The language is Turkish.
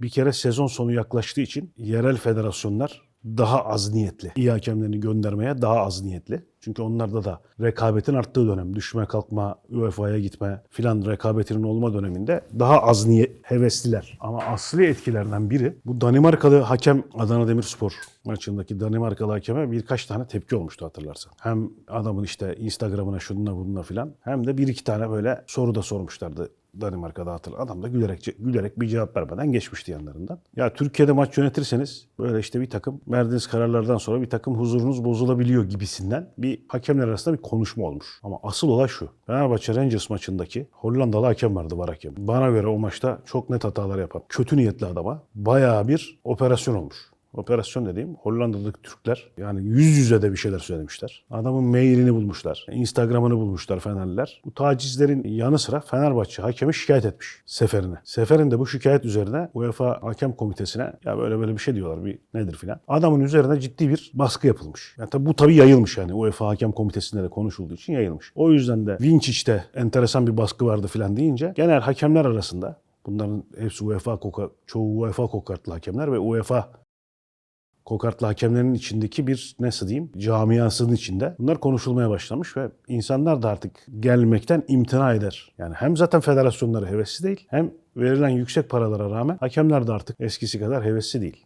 Bir kere sezon sonu yaklaştığı için yerel federasyonlar daha az niyetli. İyi hakemlerini göndermeye daha az niyetli. Çünkü onlarda da rekabetin arttığı dönem, düşme kalkma, UEFA'ya gitme filan rekabetinin olma döneminde daha az niyet hevesliler. Ama asli etkilerden biri bu Danimarkalı hakem Adana Demirspor maçındaki Danimarkalı hakeme birkaç tane tepki olmuştu hatırlarsan. Hem adamın işte Instagram'ına şununla bununla filan hem de bir iki tane böyle soru da sormuşlardı Danimarka'da hatırlar. Adam da gülerek, gülerek bir cevap vermeden geçmişti yanlarından. Ya Türkiye'de maç yönetirseniz böyle işte bir takım verdiğiniz kararlardan sonra bir takım huzurunuz bozulabiliyor gibisinden bir hakemler arasında bir konuşma olmuş. Ama asıl olay şu. Fenerbahçe Rangers maçındaki Hollandalı hakem vardı var hakem. Bana göre o maçta çok net hatalar yapan kötü niyetli adama bayağı bir operasyon olmuş. Operasyon dediğim Hollanda'daki Türkler yani yüz yüze de bir şeyler söylemişler. Adamın mailini bulmuşlar. Instagram'ını bulmuşlar Fenerliler. Bu tacizlerin yanı sıra Fenerbahçe hakemi şikayet etmiş seferine. Seferinde bu şikayet üzerine UEFA Hakem Komitesi'ne ya böyle böyle bir şey diyorlar bir nedir filan. Adamın üzerine ciddi bir baskı yapılmış. Yani tabii bu tabii yayılmış yani UEFA Hakem Komitesi'nde de konuşulduğu için yayılmış. O yüzden de Vinçic'te enteresan bir baskı vardı filan deyince genel hakemler arasında Bunların hepsi UEFA koka, çoğu UEFA kokartlı hakemler ve UEFA kokartlı hakemlerin içindeki bir nasıl diyeyim camiasının içinde bunlar konuşulmaya başlamış ve insanlar da artık gelmekten imtina eder. Yani hem zaten federasyonları hevesli değil hem verilen yüksek paralara rağmen hakemler de artık eskisi kadar hevesli değil.